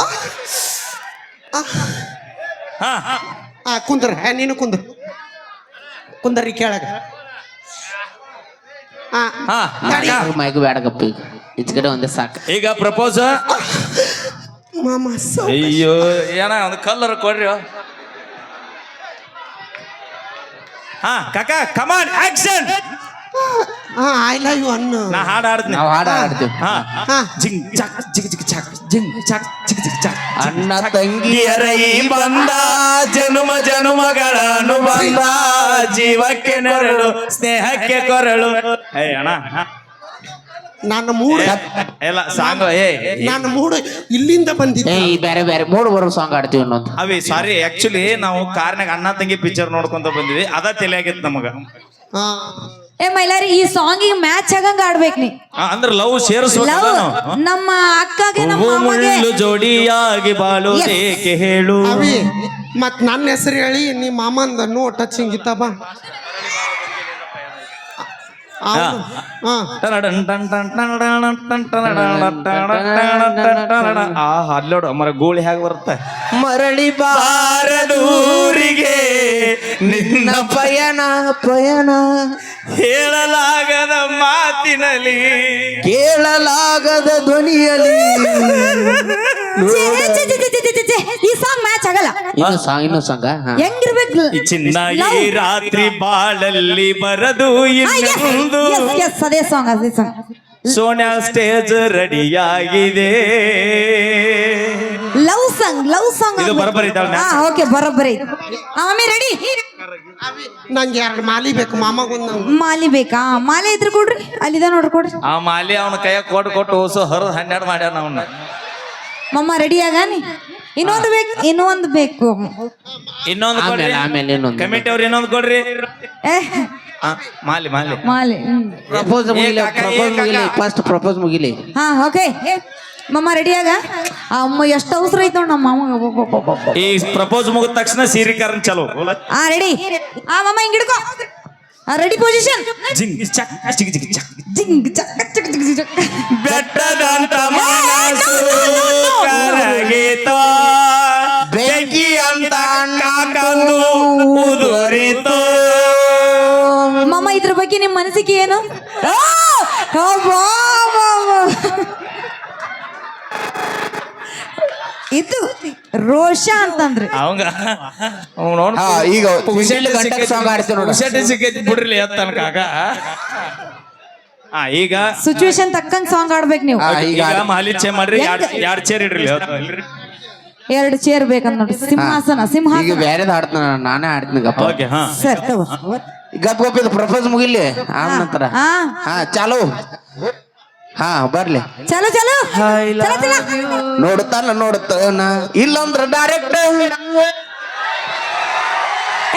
ಹಾ ಆ ಕುಂದ್ರ. ಹೇ, ನೀನು ಕುಂದ್ರ. ಕುಂದರಿ ಕೇಳಗ. ಹಾ ಮೈಕ್ ಬೇಡಗಪ್ಪ ಈಗ. ಈಚ ಕಡೆ ಒಂದೇ ಸಾಕು. ಈಗ ಪ್ರಪೋಸ್. ಮಾಮ ಅಯ್ಯೋ ಏನ ಒಂದು ಕಲ್ಲರ್ ಕೊಡ್ರಿ. ಹಾ ಕಾಕ ಕಮಾನ್ ಆಕ್ಷನ್ ಹಾ ಐ ಲವ್ ಯು ಅನ್ನು. ನಾ ಹಾಡು ಹಾಡ್ತೀನಿ. ನಾವು ಹಾಡ ಹಾಡ್ತೀವಿ. ಹಾ ಹಾ. ಜಿಂಗ್ ಚಕ್ ಜಿಗ್ ಜಿಗ್ ಚಕ್ ಜಿಂಗ್ ಚಕ್ ಜಿಗ್ ಜಿಗ್ ಚಕ್ ಅಣ್ಣ ತಂಗಿ ಈ ಬಂದ ಜನುಮ ಜನುಮಗಳ ಅನುಬಂಧ ಜೀವಕ್ಕೆ ನೆರಳು ಸ್ನೇಹಕ್ಕೆ ಕೊರಳು. ಏ ಅಣ್ಣ. ನನ್ನ ಮೂಡ್ ಎಲ್ಲ ಸಾಂಗ್ ಏ ನನ್ನ ಮೂಡ್ ಇಲ್ಲಿಂದ ಏ ಬಂದಿದ್ದೆ ಈ ಬೇರೆ ಬೇರೆ ಮೂಡ್ ಬರೋ ಸಾಂಗ್ ಆಡ್ತೀವಿ ಅನ್ನೋದು ಅವಿ ಸಾರಿ ಆಕ್ಚುಲಿ ನಾವು ಕಾರ್ನಾಗ ಅಣ್ಣ ತಂಗಿ ಪಿಕ್ಚರ್ ನೋಡ್ಕೊಂತ ಬಂದಿವಿ ಅದ ತಲೆಯಾಗಿತ್ತು ನಮಗ. ಹಾ ಏ ಮೈಲಾರಿ ಈ ಸಾಂಗಿಗೆ ಮ್ಯಾಚ್ ಆಗಂಗ ಆಡ್ಬೇಕು ನೀ. ಅಂದ್ರೆ ಲವ್ ಸೇರಿಸ್ಬೇಕು ನಮ್ಮ ಅಕ್ಕಗೆ ನಮ್ಮ ಮಾಮಗೆ ಮುಳ್ಳು ಜೋಡಿಯಾಗಿ ಬಾಳು. ಏಕೆ ಹೇಳು? ಅವಿ ಮತ್ ನನ್ನ ಹೆಸರು ಹೇಳಿ ನಿಮ್ಮ ಮಾಮಂದ ನೋ ಟಚಿಂಗ್ ಇತ್ತ ಬಾ ಅವ್ನು- ಹಾ ಟನಡನ್ ಟನ್ ಟನ್ ಟನಡನ್ ಟನ್ ಟನಡನ್ ಟನಡನ್ ಆ ಮರ ಗೋಳಿ ಹೇಗೆ ಬರುತ್ತೆ? ಮರಳಿ ಬಾರದೂರಿಗೆ ನಿನ್ನ ಪಯಣ ಪಯಣ. ಹೇಳಲಾಗದ ಮಾತಿನಲ್ಲಿ ಕೇಳಲಾಗದ ಧ್ವನಿಯಲ್ಲಿ ಛೆ, ಛೆ, ಛೆ, ಛೆ, ಛೆ, ಛೆ, ಛೆ, ಈ ಸಾಂಗ್ ಮ್ಯಾಚ್ ಆಗಲ್ಲ. ಇನ್ನು ಸಾಂಗ್ ಇನ್ನೂ ಸಾಂಗ ಹೆಂಗಿರ್ಬೇಕು? ಈ ಚಿನ್ನ ಈ ರಾತ್ರಿ ಬಾಳಲ್ಲಿ ಬರದು ಇನ್ನೊಂದು. ಎಸ್ ಅದೇ ಸಾಂಗ್ ಅದೇ ಸಾಂಗ್ ಸೋನ್ಯಾ ಸ್ಟೇಜ್ ರೆಡಿಯಾಗಿದೆ ಲವ್ ಸಾಂಗ್ ಲವ್ ಸಾಂಗ್ ಇದು ಬರೋಬ್ಬರಿ ಇದ್ದಾಳೆ ಹಾ ಓಕೆ ಬರೋಬ್ಬರಿ ಆಮೇಲೆ ರೆಡಿ ನಂಗೆ ಎರಡು ಮಾಲಿ ಬೇಕು ಮಾಮಗೊಂದು ಮಾಲಿ ಬೇಕಾ? ಮಾಲೆ ಇದ್ರೆ ಕೊಡ್ರಿ ಅಲ್ಲಿದ ನೋಡ್ರಿ ಕೊಡ್ರಿ. ಆ ಮಾಲಿ ಅವನ ಕೈಯಾಗ ಕೊಟ್ಟು ಕೊಟ್ಟು ಹೊಸ ಹರಿದು ಹನ್ನೆರಡು ಮಾಡ್ಯಾನ ಅವನ್ನ ಮಮ್ಮ ರೆಡಿ ಆಗಾನಿ ಇನ್ನೊಂದು ಬೇಕು ಇನ್ನೊಂದು ಬೇಕು ಇನ್ನೊಂದು ಕೊಡ್ರಿ ಆಮೇಲೆ ಆಮೇಲೆ ಇನ್ನೊಂದು ಕಮಿಟಿ ಅವ್ರು ಇನ್ನೊಂದು ಕೊಡ್ರಿ ಏ ಆ, ಮಾಲಿ ಮಾಲಿ ಮಾಲೆ ಹ್ಮ್. ಪ್ರಪೋಸ್ ಮುಗಿಲಿ ಕಾಕ, ಏ ಪ್ರಪೋಸ್ ಕಾಕ. ಮುಗಿಲಿ ಫಸ್ಟ್ ಪ್ರಪೋಸ್ ಮುಗಿಲಿ ಹಾ ಓಕೆ ಮಮ್ಮ ರೆಡಿ ಆಗ ಅಮ್ಮ ಎಷ್ಟು ಅವಸರ ಐತೆ ನೋಡ್ ನಮ್ಮ ಮಾಮ ಈ ಪ್ರಪೋಸ್ ಮುಗಿದ ತಕ್ಷಣ ಸೀರಿಕಾರನ್ ಚಲೋ ಹಾ ರೆಡಿ ಆ ಮಮ್ಮ ಹಿಂಗ್ ಹಿಡ್ಕೋ ರೆಡಿ ಪೊಸಿಷನ್ ಜಿಂಗ್ ಚಕ್ ಚಿಕ್ ಚಿಕ್ ಚಕ್ ಜಿಂಗ್ ಚಕ್ ಚಕ್ ಚಕ್ ಚಕ್. ಬೆಟ್ಟದಂತ ಮನಸ್ಸು ಕರಗಿತ ಬೆಂಕಿ ಅಂತ ಕಾಕಂದು ಉದುರಿತು ಮಮ್ಮ ಇದ್ರ ಬಗ್ಗೆ ನಿಮ್ಮ ಮನಸ್ಸಿಗೆ ಏನು. ಇದು ರೋಷ ಅಂತಂದ್ರೆ. ಅವಂಗ. ಅವ್ ನೋಡ್. ಹಾ, ಈಗ ಗಂಟಕ್ song ಆಡ್ತೀವಿ ನೋಡು. ಸಿಕ್ಕೈತಿ ಬಿಡ್ರಿ ಕಾಕ ಹಾ ಈಗ ಸಿಚುವೇಶನ್ ತಕ್ಕಂಗ್ ಸಾಂಗ್ ಆಡ್ಬೇಕು ನೀವು. ಈಗ ಈಗ ಮಾಲಿ ಚೇ ಮಾಡ್ರಿ ಎರಡ್ ಎರಡ್ ಚೇರ್ ಇಡ್ರಿ ಎರಡು ಚೇರ್ ಬೇಕಂತ ನೋಡಿ. ಸಿಂಹಾಸನ ಈಗ ಸಿಂಹಾಸನ ಬ್ಯಾರೇದ್ ಹಾಡ್ತಾನ ನಾನೇ ಆಡ್ತೀನಿ ಗಪ್ಪ. ಓಕೆ ಹಾ. ಸರ್ ತಗೋ. ಗಪ್ ಗಪ್ ಇದು ಪ್ರಪೋಸ್ ಮುಗಿಲಿ. ಆದ ನಂತರ. ಹಾ. ಹಾ ಚಾಲು. ಹಾ ಬರ್ಲಿ. ಚಲೋ ಚಲೋ. ಚಲೋ ಚಲೋ. ನೋಡುತ್ತಾನ ನೋಡುತ್ತಾನ ಇಲ್ಲಂದ್ರ ಡೈರೆಕ್ಟ್ ಏ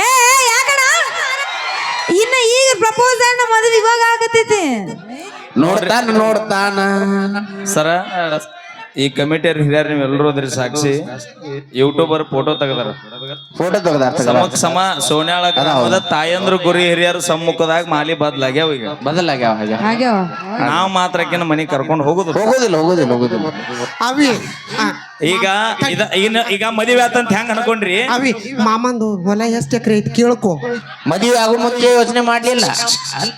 ಏ, ಯಾಕಣ ಇನ್ನ ಈಗ ಪ್ರಪೋಸ್ ಅಣ್ಣ ಮದುವೆ ಇವಾಗ ಆಗತೈತಿ ನೋಡ್ತಾನ ನೋಡ್ತಾನ. ಸರ ಈ ಕಮಿಟಿ ಹಿರಿಯರ್ ನೀವು ಎಲ್ಲರೂ ಅದ್ರಿ ಸಾಕ್ಷಿ. ಯೂಟ್ಯೂಬರ್ ಫೋಟೋ ತೆಗದಾರ. ಫೋಟೋ ತೆಗದಾರ ಸಮಕ್ ಸಮ ಸೋನ್ಯಾಳ ಗ್ರಾಮದ ತಾಯಂದ್ರ ಗುರಿ ಹಿರಿಯರ ಸಮ್ಮುಖದಾಗ ಮಾಲಿ ಬದಲಾಗ್ಯಾವ ಈಗ. ಬದಲಾಗ್ಯಾವ ಹಾಗೆ. ನಾವ್ ಮಾತ್ರಕ್ಕಿನ ಮನಿ ಕರ್ಕೊಂಡು ಹೋಗುದು ಹೋಗೋದಿಲ್ಲ ಹೋಗೋದಿಲ್ಲ ಹೋಗೋದಿಲ್ಲ. ಅವಿ ಈಗ ಇದ ಇನ್ನ ಈಗ ಮದುವೆ ಆತಂತ ಹೆಂಗ್ ಅನ್ಕೊಂಡ್ರಿ? ಅವಿ ಮಾಮಂದು ಹೊಲ ಎಷ್ಟು ಎಕರೆ ಐತಿ ಕೇಳ್ಕೊ. ಮದುವೆ ಆಗೋ ಮುಂಚೆ ಯೋಚನೆ ಮಾಡ್ಲಿಲ್ಲ.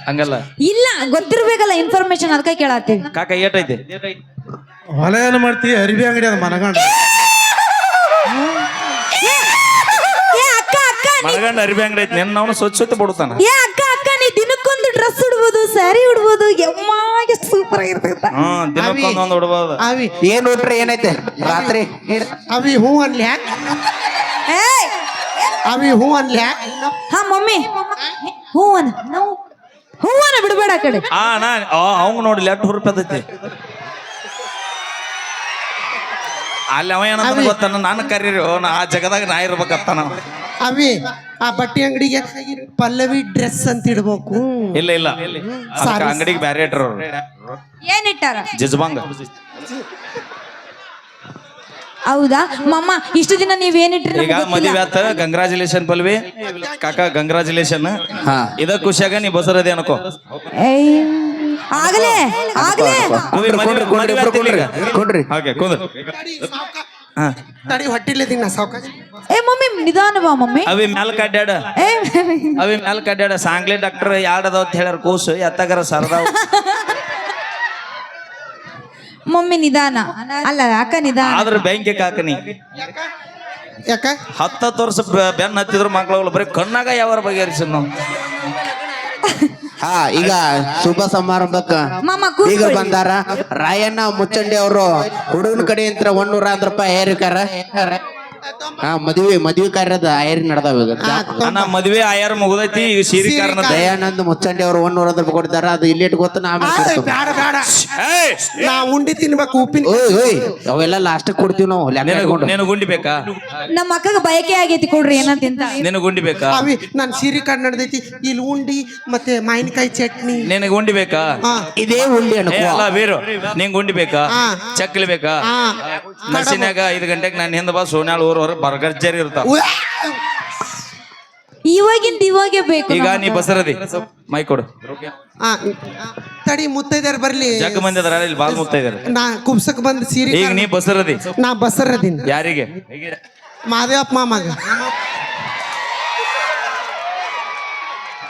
ಹಂಗಲ್ಲ. ಇಲ್ಲ ಗೊತ್ತಿರ್ಬೇಕಲ್ಲ ಇನ್ಫಾರ್ಮೇಶನ್ ಅದಕ್ಕೆ ಕೇಳತ್ತೀವಿ. ಕಾಕ ಏಟೈತಿ ಹೊಲ ಏನು ಮಾಡ್ತೀವಿ ಅರಿವಿ ಅಂಗಡಿ ಅದು ಮನಗಂಡ. ಏ ಅಕ್ಕ ಅಕ್ಕ ಮನಗಂಡ ಅರಿವಿ ಅಂಗಡಿ ಐತಿ ನಿನ್ನ ಅವನು ಸ್ವಚ್ಛ ಸ್ವಚ್ಛ ಬಿಡುತ್ತಾನ ಏ ಅಕ್ಕ ಅಕ್ಕ ನೀ ದಿನಕ್ಕೊಂದು ಡ್ರೆಸ್ ಉಡ್ಬೋದು ಸ್ಯಾರಿ ಉಡ್ಬೋದು ಎಮ್ಮಾಗೆ ಸೂಪರ್ ಆಗಿರ್ತೈತ. ಹ್ಮ್ ದಿನಕ್ಕೊಂದ್ ಒಂದ್ ಉಡ್ಬೋದು. ಅವಿ. ಏನು ಉಟ್ರೆ ಏನೈತೆ? ರಾತ್ರಿ? ಅವಿ ಹೂ ಅನ್ಲಿ ಯಾಕ್ ಏಯ್! ಅವಿ ಹೂ ಅನ್ಲಿ ಯಾಕ್ ಹಾ ಮಮ್ಮಿ. ಹೂವನ. ನಾವು ಹೂವನ ಬಿಡಬೇಡ ಆ ಕಡೆ. ಆ ನಾ ಅವಂಗ ನೋಡಿ ಲೆಟ್ ಹುರುಪದೈತಿ. ಅಲ್ಲಿ ಅವ ಏನಂತ ಗೊತ್ತಾನ? ನಾನು ಕರೀರಿ. ಓ, ನಾ ಆ ಜಗದಾಗ ನಾ ಇರ್ಬೇಕತ್ತಾನ ಅವಿ ಆ ಬಟ್ಟೆ ಅಂಗಡಿಗೆ ಪಲ್ಲವಿ ಡ್ರೆಸ್ ಅಂತ ಇಡ್ಬೇಕು. ಇಲ್ಲ ಇಲ್ಲ. ಅಂಗಡಿಗೆ ಬ್ಯಾರೆ ಇಟ್ರ ಏನ್ ಇಟ್ಟಾರ? ಜಜ್ಬಂಗ. ಹೌದಾ? ಮಮ್ಮ ಇಷ್ಟು ದಿನ ನೀವೇನಿಟ್ರಿ ಈಗ ಮದುವೆ ಆತ ಕಂಗ್ರಾಚುಲೇಷನ್ ಪಲ್ವಿ. ಕಾಕ ಕಂಗ್ರಾಚುಲೇಷನ್ ಹಾ. ಇದ ಖುಷಿಯಾಗ ನೀ ಬಸರದೆ ಅನ್ಕೋ. ಏಯ್ ಆಗಲೇ ಆಗಲೇ. ಕುಂಡ್ರಿ, ಕುಂಡ್ರಿ, ಮದುವೆ ಇಬ್ರು ಕುಂಡ್ರಿ, ಆತಿಲ್ಲ ಹಾಗೆ ಕುಂದ್ರ. ಹಾ. ತಡಿ ಹೊಟ್ಟಿಲ್ಲ ದಿನ ಸಾವ್ಕಾಶ ಏ ಮಮ್ಮಿ ನಿಧಾನ ಬಾ ಮಮ್ಮಿ. ಅವಿ ಮ್ಯಾಲ ಕಡ್ಡಾಡ ಏ ಅವಿ ಮ್ಯಾಲ ಕಡ್ಡಾಡ ಸಾಂಗ್ಲಿ ಡಾಕ್ಟರ್ ಯಾಡದ ಅದಾವ ಅಂತ ಹೇಳ್ಯಾರ ಕೂಸು ಎತ್ತಗರ ಸರ್ದಾವ್. ಮಮ್ಮಿ ನಿಧಾನ. ಅಲ್ಲ ಯಾಕ ನಿಧಾನ. ಆದ್ರ ಬ್ಯಾಂಕಿಗೆ ಕಾಕನಿ. ಯಾಕ? ಹತ್ತತ್ತು ವರ್ಷ ಬೆ- ಬೆನ್ನ ಹತ್ತಿದ್ರು ಮಕ್ಕಳು ಬರೀ ಕಣ್ಣಾಗ ಯಾವ ಬಗೆಹರಿಸ ನಾವು ಹಾ ಈಗ ಶುಭ ಸಮಾರಂಭಕ್ಕ ಮಾಮ ಈಗ ಕೂತ್ಕೊಳ್ಳಿ ಬಂದಾರ ರಾಯಣ್ಣ ಮುಚ್ಚಂಡಿ ಅವರು ಹುಡುಗನ ಕಡೆ ಅಂತ ಒಂದೂರ ಅಂದ್ರ ರೂಪಾಯಿ ಏರಿಕಾರ ಹಾ ಮದ್ವಿ ಮದ್ವಿ ಕಾರ್ಯದ ಆಯರಿ ನಡೆದಾವ ಈಗ ಅಣ್ಣ ಮದ್ವೆ ಆಯಾರ ಮುಗುದೈತಿ ಈಗ ಸೀರಿ ಕಾರಣ ದಯಾನಂದ್ ಮುಚ್ಚಂಡಿ ಅವ್ರು ಒಂದ್ ನೂರ ರೂಪಾಯಿ ಕೊಡ್ತಾರ ಅದು ಇಲ್ಲಿ ಇಟ್ಕೋತ ನಾ. ಬೇಡ ಬೇಡ. ನಾ ಉಂಡಿ ತಿನ್ಬೇಕು ಉಪ್ಪಿನ ಓಯ್ ಓಯ್ ಅವೆಲ್ಲ ಲಾಸ್ಟ್ ಕೊಡ್ತೀವಿ ನಾವು ಲೆಕ್ಕ. ನಿನಗೆ ಗುಂಡಿ ಬೇಕಾ? ನಮ್ಮ ಅಕ್ಕಗ ಬಯಕೆ ಆಗೈತಿ ಕೊಡ್ರಿ ಏನಂತ ತಿಂತ. ನಿನಗೆ ಗುಂಡಿ ಬೇಕಾ? ಅವಿ ನನ್ ಸೀರೆ ಕಾರ್ಡ್ ನಡೆದೈತಿ ಇಲ್ಲಿ ಉಂಡಿ ಮತ್ತೆ ಮಾವಿನಕಾಯಿ ಚಟ್ನಿ. ನಿನಗೆ ಗುಂಡಿ ಬೇಕಾ? ಹಾ. ಇದೇ ಉಂಡಿ ಏ ಅನ್ಕೋ ಅಲ್ಲ ವೀರು ನಿಂಗೆ ಗುಂಡಿ ಬೇಕಾ? ಹಾ. ಚಕ್ಲಿ ಬೇಕಾ? ಹಾ. ಐದು ಗಂಟೆಗೆ ನಾನು ಹಿಂದೆ ಬಾ ಸೋನ್ಯಾಳ. ಹೊರ ಬರ್ಗರ್ಜರಿ ಇರ್ತಾವ. ಇವಾಗಿಂದ ಇವಾಗೆ ಬೇಕು ಈಗ ನೀ ಬಸರದಿ ಮೈ ಕೊಡು. ಆ, ತಡಿ ಮುತ್ತೈದ್ಯಾರ ಬರ್ಲಿ. ಜಗ್ ಮಂದಿ ಅದಾರ ಇಲ್ಲಿ ಬಾಲ್ ಮುತ್ತೈದಾರ ನಾ ಕುಬ್ಸಕ್ ಬಂದ್ ಸೀರೆ ಈಗ ನೀ ಬಸರದಿ. ನಾ ಬಸರದಿನ್. ಯಾರಿಗೆ? ಮಾದೇವಪ್ಪ ಮಾಮಗ.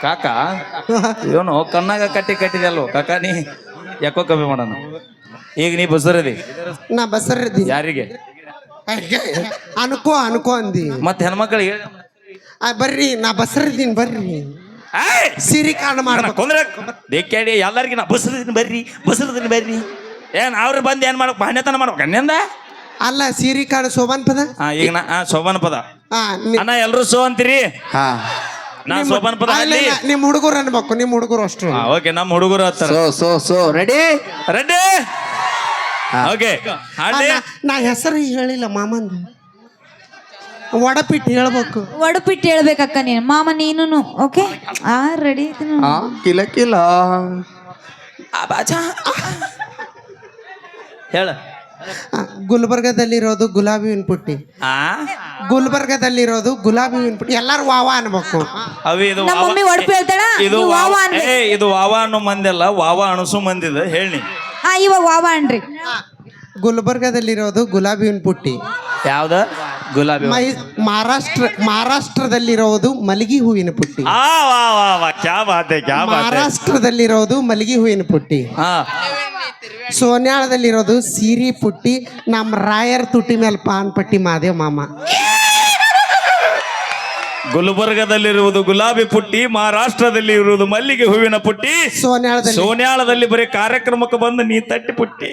ಕಾಕ ಇವನು ಕಣ್ಣಾಗ ಕಟ್ಟಿ ಕಟ್ಟಿದಲ್ವ ಕಾಕ ನೀ ಯಾಕೋ ಕಮ್ಮಿ ಮಾಡೋಣ? ಈಗ ನೀ ಬಸರದಿ. ನಾ ಬಸರದಿ ಯಾರಿಗೆ? ಅನ್ಕೋ ಅನ್ಕೋ ಅಂದಿ. ಮತ್ತೆ ಹೆಣ್ಮಕ್ಳಿಗೆ ಆ, ಬರ್ರಿ ನಾ ಬಸರಿದ್ದೀನಿ ಬರ್ರಿ. ಸಿರಿ ಸೀರೆ ಕಾರ್ಡ್ ಮಾಡ್ಬೇಕು. ಎಲ್ಲರಿಗೆ ಎಲ್ಲರಿಗೂ ನಾ ಬಸರದಿನ ಬರ್ರಿ ಬಸರದಿನ ಬರ್ರಿ. ಏನ್ ಅವ್ರು ಬಂದು ಏನ್ ಮಾಡ್ಬೇಕು? ಮಾನ್ಯತನ ಮಾಡ್ಬೇಕು? ಅನ್ಯಂದ ಅಲ್ಲ ಸಿರಿ ಕಾರ್ಡ್ ಸೋಬಾನ್ ಪದ? ಹಾ ಈಗ ನಾ ಹಾ ಶೋಭಾನ ಪದ. ಅಣ್ಣ ಎಲ್ರು ಸೋ ಅಂತೀರಿ? ಹಾ. ನಾ ಶೋಭಾನ ಪದ ಇಲ್ಲ, ಅಲ್ಲಿ? ನಿಮ್ಮ ನಿಮ್ ಹುಡುಗರು ಅನ್ಬೇಕು ನಿಮ್ ಹುಡುಗರು ಅಷ್ಟು. ಓಕೆ ನಮ್ಮ ಹುಡುಗರು ಹತ್ತಾರ. So so so ready? Ready okay ಆ, ಹಾಡಿ ನಾ- ನಾ ಹೆಸರು ಹೇಳಿಲ್ಲ ಮಾಮಂದು. ವಡಪಿಟ್ಟು ಹೇಳ್ಬೇಕು. ಒಡಪಿಟ್ಟು ಹೇಳ್ಬೇಕಕ್ಕ ನೀನು. ಮಾಮ ನೀನು ಓಕೆ? ಆ ರೆಡಿ ಹಾ ಕಿಲ ಕಿಲ. ಹೇಳ. ಆ, ಗುಲ್ಬರ್ಗದಲ್ಲಿರೋದು ಗುಲಾಬಿ ಹೂವಿನ ಪುಟ್ಟಿ. ಆ? ಗುಲ್ಬರ್ಗದಲ್ಲಿರೋದು ಗುಲಾಬಿ ಹೂವಿನ ಪುಟ್ಟಿ. ಎಲ್ಲಾರು ವಾವ ಅನ್ಬೇಕು. ಅವಿ ಇದು ನಮ್ಮ ವಾವ- ಮಮ್ಮಿ ಒಡಪು ಹೇಳ್ತಾಳ? ಇದು ವಾವಾ. ವಾವ ವಾವ ಏ ಇದು ವಾವ ಅನ್ನೋ ಮಂದಿ ಅಲ್ಲ ವಾವ ಅಣಸು ಮಂದಿದ. ಹೇಳಿ ಹಾ ಇವಾಗ ವಾವ ಅನ್ರಿ. ಗುಲ್ಬರ್ಗದಲ್ಲಿರೋದು ಗುಲಾಬಿ ಹೂವಿನ ಪುಟ್ಟಿ. ಯಾವ್ದ? ಗುಲಾಬಿ ಮೈ ಮಹಾರಾಷ್ಟ್ರ ಮಹಾರಾಷ್ಟ್ರದಲ್ಲಿರೋದು ಮಲಗಿ ಹೂವಿನ ಪುಟ್ಟಿ. ಆ ವಾ ವಾ ವಾ ಕ್ಯಾ ಬಾತ್ ಹೈ ಕ್ಯಾ ಬಾತ್ ಹೈ. ಮಹಾರಾಷ್ಟ್ರದಲ್ಲಿರೋದು ಮಲಗಿ ಹೂವಿನ ಪುಟ್ಟಿ. ಹಾ. ಸೋನ್ಯಾಳದಲ್ಲಿರೋದು ಸೀರಿ ಪುಟ್ಟಿ. ನಮ್ಮ ರಾಯರ್ ತುಟಿ ಮೇಲೆ ಪಾನ್ ಪಟ್ಟಿ ಮಾದೇವ್ ಮಾಮ. ಗುಲ್ಬರ್ಗದಲ್ಲಿರುವುದು ಗುಲಾಬಿ ಪುಟ್ಟಿ ಮಹಾರಾಷ್ಟ್ರದಲ್ಲಿ ಇರುವುದು ಮಲ್ಲಿಗೆ ಹೂವಿನ ಪುಟ್ಟಿ. ಸೋನ್ಯಾಳದಲ್ಲಿ. ಸೋನ್ಯಾಳದಲ್ಲಿ ಬರೀ ಕಾರ್ಯಕ್ರಮಕ್ಕೆ ಬಂದು ನೀ ತಟ್ಟಿ ಪುಟ್ಟಿ.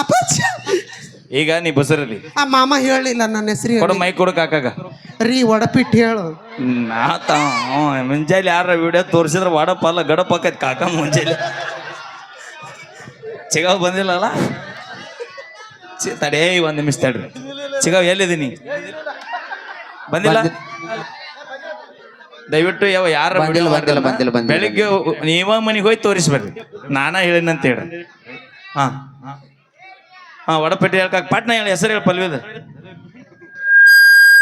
ಅಪ್ಪಚ್ಚ ಈಗ ನೀ ಬಸರಲ್ಲಿ. ಆ ಮಾಮ ಹೇಳಿಲ್ಲ ನನ್ನ ಹೆಸರು ಕೊಡು ಮೈ ಕೊಡು ಕಾಕಾಗ ರೀ ಒಡಪಿಟ್ಟು ಹೇಳು. ನಾತ ಮುಂಜಾನೆ ಯಾರ ವಿಡಿಯೋ ತೋರಿಸಿದ್ರೆ ವಾಡಪ್ಪ ಅಲ್ಲ ಗಡಪ್ ಆಕೈತಿ ಕಾಕ ಮುಂಜಾನೆ. ಚಿಗಾವ್ ಬಂದಿಲ್ಲಲ್ಲ? ಚಿ ತಡೇ ಒಂದು ನಿಮಿಷ ತಡ್ರಿ. ಚಿಗಾವ್ ಎಲ್ಲಿದ್ದೀನಿ? ಬಂದಿಲ್ಲ? ದಯವಿಟ್ಟು ಯಾವ ಯಾರ ಬಂದಿಲ್ಲ, ಬಂದಿಲ್ಲ, ಬಂದಿಲ್ಲ, ಬಂದಿಲ್ಲ. ಬೆಳಿಗ್ಗೆ ನೀವ ಮನೆಗೆ ಹೋಗಿ ತೋರಿಸ್ಬರ್ರಿ ನಾನಾ ಹೇಳಿನಂತ ಹೇಳಿ. ಹಾ ಹಾ. ವಡಪಟ್ಟಿ ಹೇಳ್ಕಾಕ ಪಟ್ನ ಹೇಳಿ ಹೆಸರು ಹೇಳಿ ಪಲ್ವಿದ.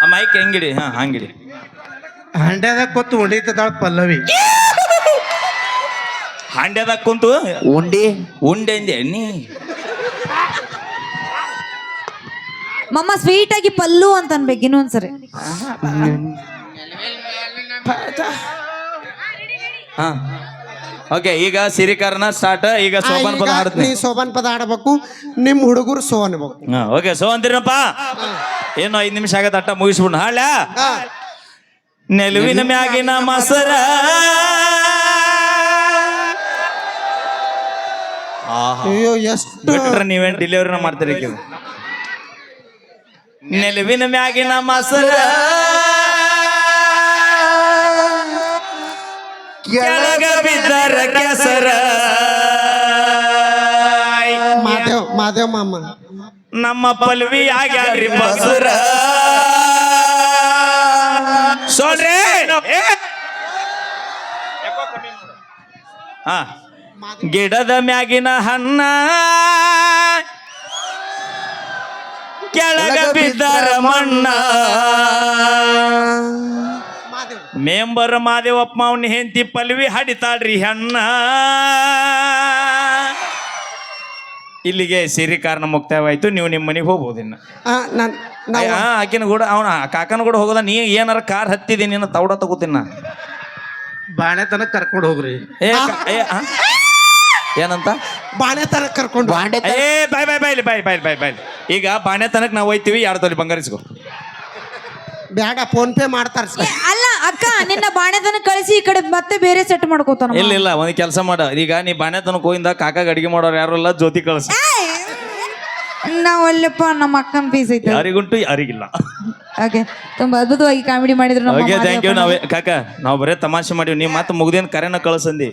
ಆ ಮೈಕ್ ಹೆಂಗಿಡಿ? ಹಾ ಹಂಗಿಡಿ. ಹಂಡ್ಯಾದಾಗ ಕೊತ್ತು ಉಂಡಿತದಾಳ ಪಲ್ಲವಿ. ಹಾಂಡ್ಯದಾಗ ಕುಂತು ಉಂಡಿ. ಉಂಡೆ ಅಂದೆ ನೀ. ಮಮ್ಮ ಸ್ವೀಟ್ ಆಗಿ ಪಲ್ಲು ಅಂತ ಅನ್ಬೇಕು ಇನ್ನೊಂದ್ಸರಿ. ಹಾ. ಓಕೆ ಈಗ ಸಿರಿಕಾರನ ಸ್ಟಾರ್ಟ್ ಈಗ ಸೋಬನ್ ಪದ ಆಡ್ತೀನಿ ಹಾಡ್ತೀನಿ ಸೋಬನ್ ಪದ ಆಡ್ಬೇಕು ನಿಮ್ ಹುಡುಗರು ಸೋ ಅನ್ಬೇಕು. ಓಕೆ ಸೋ ಅಂತೀರಪ್ಪ ಏನೋ ಐದ್ ನಿಮಿಷ ಆಗತ್ತೆ ಅಟ್ಟ ಮುಗಿಸ್ಬಿಡ್ ಹಾಳ ನೆಲುವಿನ ಮ್ಯಾಗಿನ ಮಸರ. ಆಹಾ. ಅಯ್ಯೋ ಎಷ್ಟು ನೀವೇನು ನೀವೇನ್ ಡೆಲಿವರಿನ ಮಾಡ್ತೀರಿ. ನೆಲುವಿನ ಮ್ಯಾಗಿನ ಮಸರ. ಕೆಳಗ ಬಿದ್ದರ ಕೆಸರ. ಮಾದೇವ್ ಮಾದೇವ್ ಮಾಮ. ನಮ್ಮ ಪಲ್ವಿ ಆಗ್ಯಾಡ್ರಿ ಮಸರ ಸೋಡ್ರಿ ಹ ಹಾ. ಗಿಡದ ಮ್ಯಾಗಿನ ಹಣ್ಣ. ಕೆಳಗ ಬಿದ್ದಾರ ಮಣ್ಣ. ಮೇಂಬರ್ ಮಾದೇವಪ್ಪ ಅವನ ಹೆಂಡತಿ ಪಲ್ವಿ ಹಡಿತಾಳ್ರಿ ಹೆಣ್ಣ. ಇಲ್ಲಿಗೆ ಸಿರಿ ಕಾರಣ ಮುಕ್ತಾಯವಾಯ್ತು. ನೀವು ನಿಮ್ಮ ಮನೆಗೆ ಹೋಗ್ಬೋದು ಇನ್ನು. ಆ, ನನ್ ಆಕಿನ ಕೂಡ ಅವನ ಕಾಕನ ಕೂಡ ಹೋಗೋದ ನೀ ಏನಾರ ಕಾರ್ ಹತ್ತಿದೀನಿ ತೌಡ ತಗೋತೀನಿ ನಾ ಬಾಣೆ ತನಕ ಕರ್ಕೊಂಡು ಹೋಗ್ರಿ. ಏ ಏ, ಆ? ಏನಂತ? ಬಾಣೆ ತನಕ ಕರ್ಕೊಂಡು ಬಾಂಡೆ ಏ ಬಾಯ್ ಬಾಯ್ ಬಾಯ್ಲಿ ಬಾಯ್ ಬಾಯ್ ಬಾಯ್ ಬಾಯ್ ಈಗ ಬಾಣೆ ತನಕ ನಾವು ಹೋಯ್ತೀವಿ ಎರಡು ತೊಲಿ ಬಂಗಾರಿಸ್ಕೊ? ಬೇಡ ಫೋನ್ ಪೇ ಮಾಡ್ತಾರ ಏ, ಅಲ್ಲ ಅಕ್ಕ ನಿನ್ನ ಬಾಣೆತನ ಕಳಿಸಿ ಈ ಕಡೆ ಮತ್ತೆ ಬೇರೆ ಸೆಟ್ ಮಾಡ್ಕೋತಾನ ಇಲ್ಲ ಇಲ್ಲ ಒಂದು ಕೆಲಸ ಮಾಡ. ಈಗ ನೀ ಬಾಣೆ ತನಕ ಹೋಗಿಂದ ಕಾಕಾಗ ಅಡಿಗೆ ಮಾಡೋರು ಯಾರು ಇಲ್ಲ ಜ್ಯೋತಿ ಕಳ್ಸ. ನಾವ್ ಅಲ್ಲಪ್ಪ ನಮ್ಮ ಅಕ್ಕನ ಪೀಸ್ ಐತೆ. ಯಾರಿಗುಂಟು ಯಾರಿಗಿಲ್ಲ. ಓಕೆ ತುಂಬಾ ಅದ್ಭುತವಾಗಿ ಕಾಮಿಡಿ ಮಾಡಿದ್ರು ನಮ್ಮ ಓಕೆ ಥ್ಯಾಂಕ್ ಯು ಮಾದೇವಪ್ಪನ. ನಾವೇ ಕಾಕ ನಾವು ಬರೇ ತಮಾಷೆ ಮಾಡೀವಿ. ನೀವು ಮತ್ತೆ ಮುಗ್ದೇನು ಕರೆನ ಕಳ್ಸಂದಿ.